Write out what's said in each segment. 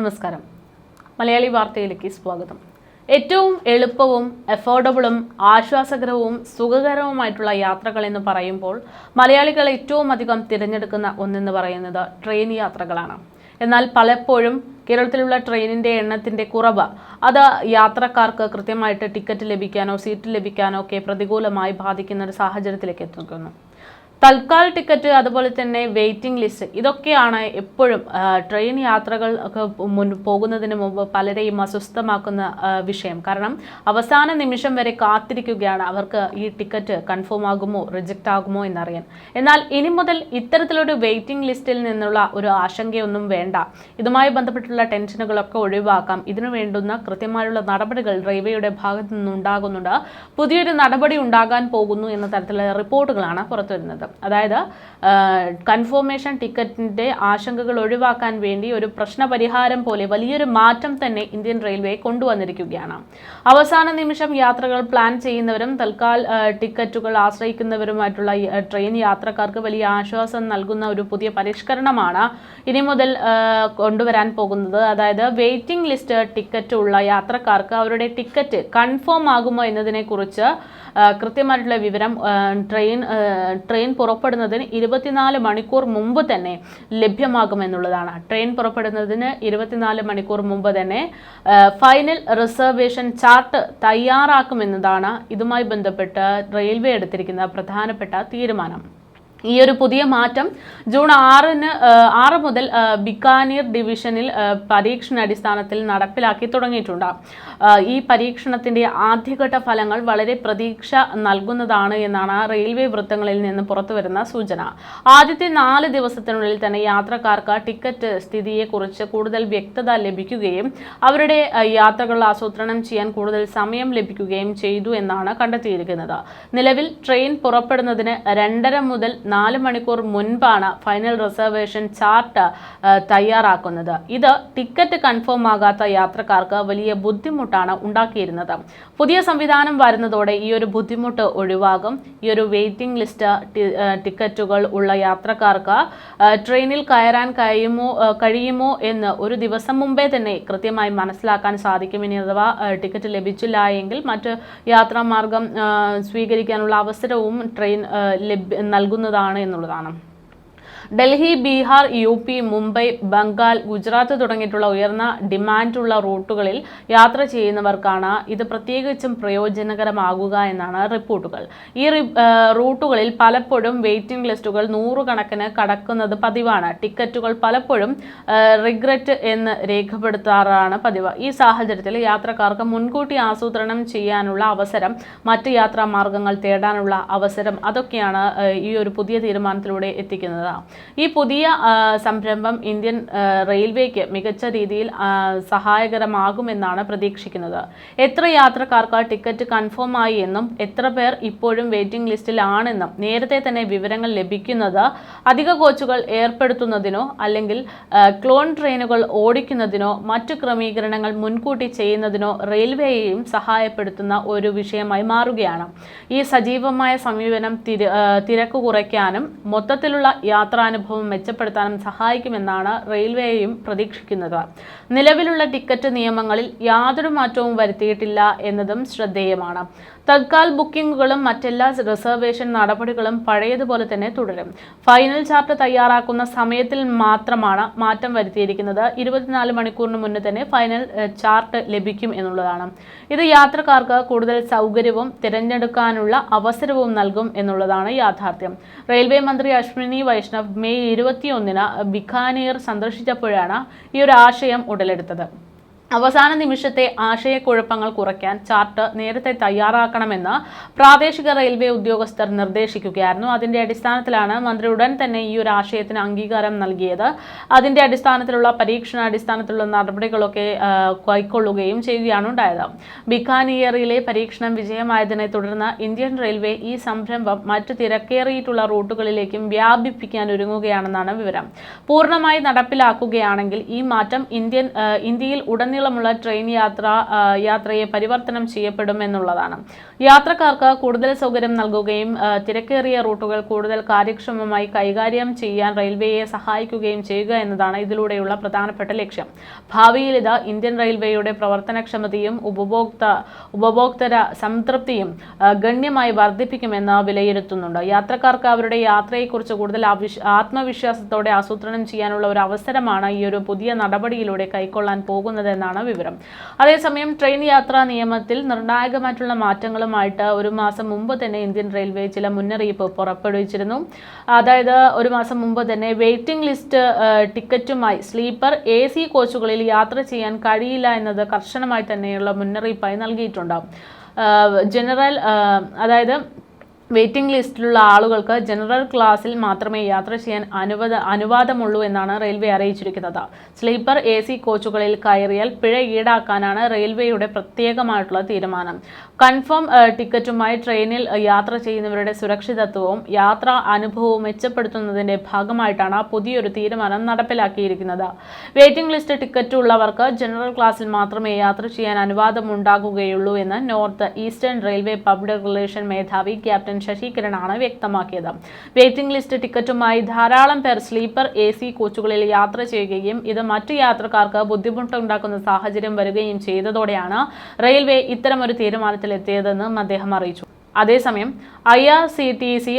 നമസ്കാരം. മലയാളി വാർത്തയിലേക്ക് സ്വാഗതം. ഏറ്റവും എളുപ്പവും അഫോർഡബിളും ആശ്വാസകരവും സുഖകരവുമായിട്ടുള്ള യാത്രകൾ എന്ന് പറയുമ്പോൾ മലയാളികൾ ഏറ്റവും അധികം തിരഞ്ഞെടുക്കുന്ന ഒന്നെന്ന് പറയുന്നത് ട്രെയിൻ യാത്രകളാണ്. എന്നാൽ പലപ്പോഴും കേരളത്തിലുള്ള ട്രെയിനിന്റെ എണ്ണത്തിന്റെ കുറവ് അത് യാത്രക്കാർക്ക് കൃത്യമായിട്ട് ടിക്കറ്റ് ലഭിക്കാനോ സീറ്റ് ലഭിക്കാനോ ഒക്കെ പ്രതികൂലമായി ബാധിക്കുന്ന ഒരു സാഹചര്യത്തിലേക്ക് എത്തിക്കുന്നു. തൽക്കാൽ ടിക്കറ്റ് അതുപോലെ തന്നെ വെയിറ്റിംഗ് ലിസ്റ്റ് ഇതൊക്കെയാണ് എപ്പോഴും ട്രെയിൻ യാത്രകൾ ഒക്കെ മുൻ പോകുന്നതിന് മുമ്പ് പലരെയും അസ്വസ്ഥമാക്കുന്ന വിഷയം. കാരണം അവസാന നിമിഷം വരെ കാത്തിരിക്കുകയാണ്. അവർക്ക് ഈ ടിക്കറ്റ് കൺഫേം ആകുമോ റിജക്റ്റ് ആകുമോ എന്നറിയാൻ. എന്നാൽ ഇനി മുതൽ ഇത്തരത്തിലൊരു വെയിറ്റിംഗ് ലിസ്റ്റിൽ നിന്നുള്ള ഒരു ആശങ്കയൊന്നും വേണ്ട. ഇതുമായി ബന്ധപ്പെട്ടുള്ള ടെൻഷനുകളൊക്കെ ഒഴിവാക്കാം. ഇതിനു വേണ്ടുന്ന കൃത്യമായുള്ള നടപടികൾ റെയിൽവേയുടെ ഭാഗത്തു നിന്നുണ്ടാകുന്നുണ്ട്. പുതിയൊരു നടപടി ഉണ്ടാകാൻ പോകുന്നു എന്ന തരത്തിലുള്ള റിപ്പോർട്ടുകളാണ് പുറത്തുവരുന്നത്. അതായത് കൺഫോമേഷൻ ടിക്കറ്റിന്റെ ആശങ്കകൾ ഒഴിവാക്കാൻ വേണ്ടി ഒരു പ്രശ്ന പരിഹാരം പോലെ വലിയൊരു മാറ്റം തന്നെ ഇന്ത്യൻ റെയിൽവേ കൊണ്ടുവന്നിരിക്കുകയാണ്. അവസാന നിമിഷം യാത്രകൾ പ്ലാൻ ചെയ്യുന്നവരും തൽക്കാൽ ടിക്കറ്റുകൾ ആശ്രയിക്കുന്നവരുമായിട്ടുള്ള ട്രെയിൻ യാത്രക്കാർക്ക് വലിയ ആശ്വാസം നൽകുന്ന ഒരു പുതിയ പരിഷ്കരണമാണ് ഇനി മുതൽ കൊണ്ടുവരാൻ പോകുന്നത്. അതായത് വെയിറ്റിംഗ് ലിസ്റ്റ് ടിക്കറ്റ് ഉള്ള യാത്രക്കാർക്ക് അവരുടെ ടിക്കറ്റ് കൺഫേം ആകുമോ എന്നതിനെക്കുറിച്ച് കൃത്യമായിട്ടുള്ള വിവരം ട്രെയിൻ ട്രെയിൻ പുറപ്പെടുന്നതിന് ഇരുപത്തിനാല് മണിക്കൂർ മുമ്പ് തന്നെ ലഭ്യമാകുമെന്നുള്ളതാണ്. ട്രെയിൻ പുറപ്പെടുന്നതിന് ഇരുപത്തിനാല് മണിക്കൂർ മുമ്പ് തന്നെ ഫൈനൽ റിസർവേഷൻ ചാർട്ട് തയ്യാറാക്കുമെന്നതാണ് ഇതുമായി ബന്ധപ്പെട്ട് റെയിൽവേ എടുത്തിരിക്കുന്ന പ്രധാനപ്പെട്ട തീരുമാനം. ഈ ഒരു പുതിയ മാറ്റം ജൂൺ ആറിന് ആറ് മുതൽ ബിക്കാനീർ ഡിവിഷനിൽ പരീക്ഷണാടിസ്ഥാനത്തിൽ നടപ്പിലാക്കി തുടങ്ങിയിട്ടുണ്ട്. ഈ പരീക്ഷണത്തിന്റെ ആദ്യഘട്ട ഫലങ്ങൾ വളരെ പ്രതീക്ഷ നൽകുന്നതാണ് എന്നാണ് റെയിൽവേ വൃത്തങ്ങളിൽ നിന്ന് പുറത്തുവരുന്ന സൂചന. ആദ്യത്തെ നാല് ദിവസത്തിനുള്ളിൽ തന്നെ യാത്രക്കാർക്ക് ടിക്കറ്റ് സ്ഥിതിയെക്കുറിച്ച് കൂടുതൽ വ്യക്തത ലഭിക്കുകയും അവരുടെ യാത്രകൾ ആസൂത്രണം ചെയ്യാൻ കൂടുതൽ സമയം ലഭിക്കുകയും ചെയ്തു എന്നാണ് കണ്ടെത്തിയിരിക്കുന്നത്. നിലവിൽ ട്രെയിൻ പുറപ്പെടുന്നതിന് രണ്ടര മുതൽ നാല് മണിക്കൂർ മുൻപാണ് ഫൈനൽ റിസർവേഷൻ ചാർട്ട് തയ്യാറാക്കുന്നത്. ഇത് ടിക്കറ്റ് കൺഫേം ആകാത്ത യാത്രക്കാർക്ക് വലിയ ബുദ്ധിമുട്ടാണ് ഉണ്ടാക്കിയിരുന്നത്. പുതിയ സംവിധാനം വരുന്നതോടെ ഈ ഒരു ബുദ്ധിമുട്ട് ഒഴിവാകും. ഈ ഒരു വെയിറ്റിംഗ് ലിസ്റ്റ് ടിക്കറ്റുകൾ ഉള്ള യാത്രക്കാർക്ക് ട്രെയിനിൽ കയറാൻ കഴിയുമോ കഴിയുമോ എന്ന് ഒരു ദിവസം മുമ്പേ തന്നെ കൃത്യമായി മനസ്സിലാക്കാൻ സാധിക്കും. ഇനി അഥവാ ടിക്കറ്റ് ലഭിച്ചില്ല എങ്കിൽ മറ്റ് യാത്രാമാർഗം സ്വീകരിക്കാനുള്ള അവസരവും ട്രെയിൻ ലഭ്യ നൽകുന്നതാണ് എന്നുള്ളതാണ്. ഡൽഹി ബീഹാർ യു പി മുംബൈ ബംഗാൾ ഗുജറാത്ത് തുടങ്ങിയിട്ടുള്ള ഉയർന്ന ഡിമാൻഡുള്ള റൂട്ടുകളിൽ യാത്ര ചെയ്യുന്നവർക്കാണ് ഇത് പ്രത്യേകിച്ചും പ്രയോജനകരമാകുക എന്നാണ് റിപ്പോർട്ടുകൾ. ഈ റൂട്ടുകളിൽ പലപ്പോഴും വെയിറ്റിംഗ് ലിസ്റ്റുകൾ നൂറുകണക്കിന് കടക്കുന്നത് പതിവാണ്. ടിക്കറ്റുകൾ പലപ്പോഴും റിഗ്രറ്റ് എന്ന് രേഖപ്പെടുത്താറാണ് പതിവ്. ഈ സാഹചര്യത്തിൽ യാത്രക്കാർക്ക് മുൻകൂട്ടി ആസൂത്രണം ചെയ്യാനുള്ള അവസരം മറ്റ് യാത്രാ മാർഗങ്ങൾ തേടാനുള്ള അവസരം അതൊക്കെയാണ് ഈ ഒരു പുതിയ തീരുമാനത്തിലൂടെ എത്തിക്കുന്നത്. ഈ പുതിയ സംരംഭം ഇന്ത്യൻ റെയിൽവേക്ക് മികച്ച രീതിയിൽ സഹായകരമാകുമെന്നാണ് പ്രതീക്ഷിക്കുന്നത്. എത്ര യാത്രക്കാർക്ക് ടിക്കറ്റ് കൺഫേം ആയി എന്നും എത്ര പേർ ഇപ്പോഴും വെയിറ്റിംഗ് ലിസ്റ്റിലാണെന്നും നേരത്തെ തന്നെ വിവരങ്ങൾ ലഭിക്കുന്നത് അധിക കോച്ചുകൾ ഏർപ്പെടുത്തുന്നതിനോ അല്ലെങ്കിൽ ക്ലോൺ ട്രെയിനുകൾ ഓടിക്കുന്നതിനോ മറ്റു ക്രമീകരണങ്ങൾ മുൻകൂട്ടി ചെയ്യുന്നതിനോ റെയിൽവേയെയും സഹായപ്പെടുത്തുന്ന ഒരു വിഷയമായി മാറുകയാണ്. ഈ സജീവമായ സമീപനം തിര തിരക്ക് കുറയ്ക്കാനും മൊത്തത്തിലുള്ള യാത്രാനുഭവം മെച്ചപ്പെടുത്താനും സഹായിക്കുമെന്നാണ് റെയിൽവേയും പ്രതീക്ഷിക്കുന്നത്. നിലവിലുള്ള ടിക്കറ്റ് നിയമങ്ങളിൽ യാതൊരു മാറ്റവും വരുത്തിയിട്ടില്ല എന്നതും ശ്രദ്ധേയമാണ്. തത്കാൽ ബുക്കിംഗുകളും മറ്റെല്ലാ റിസർവേഷൻ നടപടികളും പഴയതുപോലെ തന്നെ തുടരും. ഫൈനൽ ചാർട്ട് തയ്യാറാക്കുന്ന സമയത്തിൽ മാത്രമാണ് മാറ്റം വരുത്തിയിരിക്കുന്നത്. ഇരുപത്തിനാല് മണിക്കൂറിന് മുന്നേ തന്നെ ഫൈനൽ ചാർട്ട് ലഭിക്കും എന്നുള്ളതാണ്. ഇത് യാത്രക്കാർക്ക് കൂടുതൽ സൗകര്യവും തിരഞ്ഞെടുക്കാനുള്ള അവസരവും നൽകും എന്നുള്ളതാണ് യാഥാർത്ഥ്യം. റെയിൽവേ മന്ത്രി അശ്വിനി വൈഷ്ണവ് മെയ് ഇരുപത്തിയൊന്നിന് ബിഖാനീർ സന്ദർശിച്ചപ്പോഴാണ് ഈ ഒരു ആശയം ഉടലെടുത്തത്. അവസാന നിമിഷത്തെ ആശയക്കുഴപ്പങ്ങൾ കുറയ്ക്കാൻ ചാർട്ട് നേരത്തെ തയ്യാറാക്കണമെന്ന് പ്രാദേശിക റെയിൽവേ ഉദ്യോഗസ്ഥർ നിർദ്ദേശിക്കുകയായിരുന്നു. അതിന്റെ അടിസ്ഥാനത്തിലാണ് മന്ത്രി ഉടൻ തന്നെ ഈ ഒരു ആശയത്തിന് അംഗീകാരം നൽകിയത്. അതിന്റെ അടിസ്ഥാനത്തിലുള്ള പരീക്ഷണാടിസ്ഥാനത്തിലുള്ള നടപടികളൊക്കെ കൈക്കൊള്ളുകയും ചെയ്യുകയാണ് ഉണ്ടായത്. ബിക്കാനിയറിലെ പരീക്ഷണം വിജയമായതിനെ തുടർന്ന് ഇന്ത്യൻ റെയിൽവേ ഈ സംരംഭം മറ്റ് തിരക്കേറിയിട്ടുള്ള റൂട്ടുകളിലേക്കും വ്യാപിപ്പിക്കാൻ ഒരുങ്ങുകയാണെന്നാണ് വിവരം. പൂർണമായി നടപ്പിലാക്കുകയാണെങ്കിൽ ഈ മാറ്റം ഇന്ത്യൻ ഇന്ത്യയിൽ ഉടനീളം ദൂരനീളമുള്ള ട്രെയിൻ യാത്ര യാത്രയെ പരിവർത്തനം ചെയ്യപ്പെടും എന്നുള്ളതാണ്. യാത്രക്കാർക്ക് കൂടുതൽ സൗകര്യം നൽകുകയും തിരക്കേറിയ റൂട്ടുകൾ കൂടുതൽ കാര്യക്ഷമമായി കൈകാര്യം ചെയ്യാൻ റെയിൽവേയെ സഹായിക്കുകയും ചെയ്യുക എന്നതാണ് ഇതിലൂടെയുള്ള പ്രധാനപ്പെട്ട ലക്ഷ്യം. ഭാവിയിൽ ഇത് ഇന്ത്യൻ റെയിൽവേയുടെ പ്രവർത്തനക്ഷമതയും ഉപഭോക്ത ഉപഭോക്തര സംതൃപ്തിയും ഗണ്യമായി വർദ്ധിപ്പിക്കുമെന്ന് വിലയിരുത്തുന്നുണ്ട്. യാത്രക്കാർക്ക് അവരുടെ യാത്രയെക്കുറിച്ച് കൂടുതൽ ആത്മവിശ്വാസത്തോടെ ആസൂത്രണം ചെയ്യാനുള്ള ഒരു അവസരമാണ് ഈ ഒരു പുതിയ നടപടിയിലൂടെ കൈക്കൊള്ളാൻ പോകുന്നതെന്നാണ് വിവരം. അതേസമയം ട്രെയിൻ യാത്രാ നിയമത്തിൽ നിർണായകമായിട്ടുള്ള മാറ്റങ്ങളുമായിട്ട് ഒരു മാസം മുമ്പ് തന്നെ ഇന്ത്യൻ റെയിൽവേ ചില മുന്നറിയിപ്പ് പുറപ്പെടുവിച്ചിരുന്നു. അതായത് ഒരു മാസം മുമ്പ് തന്നെ വെയിറ്റിംഗ് ലിസ്റ്റ് ടിക്കറ്റുമായി സ്ലീപ്പർ എ സി കോച്ചുകളിൽ യാത്ര ചെയ്യാൻ കഴിയില്ല എന്നത് കർശനമായി തന്നെയുള്ള മുന്നറിയിപ്പായി നൽകിയിട്ടുണ്ട് ജനറൽ അതായത് വെയിറ്റിംഗ് ലിസ്റ്റിലുള്ള ആളുകൾക്ക് ജനറൽ ക്ലാസ്സിൽ മാത്രമേ യാത്ര ചെയ്യാൻ അനുവദ അനുവാദമുള്ളൂ എന്നാണ് റെയിൽവേ അറിയിച്ചിരിക്കുന്നത്. സ്ലീപ്പർ എ സി കോച്ചുകളിൽ കയറിയാൽ പിഴ ഈടാക്കാനാണ് റെയിൽവേയുടെ പ്രത്യേകമായിട്ടുള്ള തീരുമാനം. കൺഫേം ടിക്കറ്റുമായി ട്രെയിനിൽ യാത്ര ചെയ്യുന്നവരുടെ സുരക്ഷിതത്വവും യാത്രാ അനുഭവവും മെച്ചപ്പെടുത്തുന്നതിന്റെ ഭാഗമായിട്ടാണ് പുതിയൊരു തീരുമാനം നടപ്പിലാക്കിയിരിക്കുന്നത്. വെയിറ്റിംഗ് ലിസ്റ്റ് ടിക്കറ്റ് ഉള്ളവർക്ക് ജനറൽ ക്ലാസ്സിൽ മാത്രമേ യാത്ര ചെയ്യാൻ അനുവാദമുണ്ടാകുകയുള്ളൂ എന്ന് north eastern railway public relation മേധാവി ക്യാപ്റ്റൻ ശശികിരണാണ് വ്യക്തമാക്കിയത്. വെയിറ്റിംഗ് ലിസ്റ്റ് ടിക്കറ്റുമായി ധാരാളം പേർ സ്ലീപ്പർ എ സി കോച്ചുകളിൽ യാത്ര ചെയ്യുകയും ഇത് മറ്റു യാത്രക്കാർക്ക് ബുദ്ധിമുട്ടുണ്ടാക്കുന്ന സാഹചര്യം വരികയും ചെയ്തതോടെയാണ് റെയിൽവേ ഇത്തരമൊരു തീരുമാനത്തിലെത്തിയതെന്നും അദ്ദേഹം അറിയിച്ചു. അതേസമയം I R C T C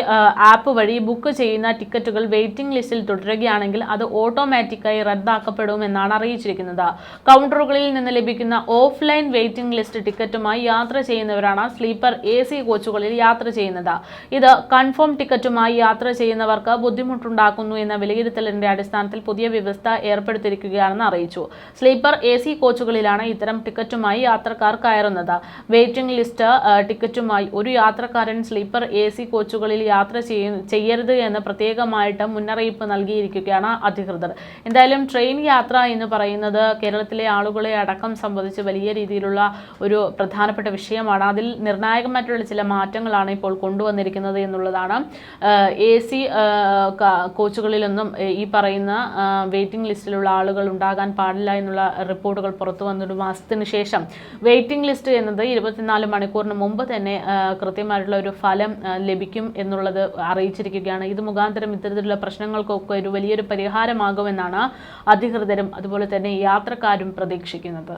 app വഴി ബുക്ക് ചെയ്യുന്ന ടിക്കറ്റുകൾ വെയിറ്റിംഗ് ലിസ്റ്റിൽ തുടരുകയാണെങ്കിൽ അത് ഓട്ടോമാറ്റിക്കായി റദ്ദാക്കപ്പെടുമെന്നാണ് അറിയിച്ചിരിക്കുന്നത്. കൗണ്ടറുകളിൽ നിന്ന് ലഭിക്കുന്ന ഓഫ്ലൈൻ വെയിറ്റിംഗ് ലിസ്റ്റ് ടിക്കറ്റുമായി യാത്ര ചെയ്യുന്നവരാണ് സ്ലീപ്പർ എ സി കോച്ചുകളിൽ യാത്ര ചെയ്യുന്നത്. ഇത് കൺഫേം ടിക്കറ്റുമായി യാത്ര ചെയ്യുന്നവർക്ക് ബുദ്ധിമുട്ടുണ്ടാക്കുന്നു എന്ന വിലയിരുത്തലിന്റെ അടിസ്ഥാനത്തിൽ പുതിയ വ്യവസ്ഥ ഏർപ്പെടുത്തിയിരിക്കുകയാണെന്ന് അറിയിച്ചു. സ്ലീപ്പർ എ സി കോച്ചുകളിലാണ് ഇത്തരം ടിക്കറ്റുമായി യാത്രക്കാർ കയറുന്നത്. വെയിറ്റിംഗ് ലിസ്റ്റ് ടിക്കറ്റുമായി ഒരു യാത്രക്കാരൻ സ്ലീപ്പർ എ സി കോച്ചുകളിൽ യാത്ര ചെയ്യ- ചെയ്യരുത് എന്ന് പ്രത്യേകമായിട്ട് മുന്നറിയിപ്പ് നൽകിയിരിക്കുകയാണ് അധികൃതർ. എന്തായാലും ട്രെയിൻ യാത്ര എന്ന് പറയുന്നത് കേരളത്തിലെ ആളുകളെ അടക്കം സംബന്ധിച്ച് വലിയ രീതിയിലുള്ള ഒരു പ്രധാനപ്പെട്ട വിഷയമാണ്. അതിൽ നിർണായകമായിട്ടുള്ള ചില മാറ്റങ്ങളാണ് ഇപ്പോൾ കൊണ്ടുവന്നിരിക്കുന്നത് എന്നുള്ളതാണ്. എ സി കോച്ചുകളിലൊന്നും ഈ പറയുന്ന വെയിറ്റിംഗ് ലിസ്റ്റിലുള്ള ആളുകൾ ഉണ്ടാകാൻ പാടില്ല എന്നുള്ള റിപ്പോർട്ടുകൾ പുറത്തു വന്നൊരു മാസത്തിന് ശേഷം. വെയിറ്റിംഗ് ലിസ്റ്റ് എന്നത് ഇരുപത്തിനാല് മണിക്കൂറിന് മുമ്പ് തന്നെ കൃത്യമായിട്ടുള്ള ഒരു ഫലം ലഭിക്കും എന്നുള്ളത് അറിയിച്ചിരിക്കുകയാണ്. ഇത് മുഖാന്തരം ഇത്തരത്തിലുള്ള പ്രശ്നങ്ങൾക്കൊക്കെ ഒരു വലിയൊരു പരിഹാരമാകുമെന്നാണ് അധികൃതരും അതുപോലെ തന്നെ യാത്രക്കാരും പ്രതീക്ഷിക്കുന്നത്.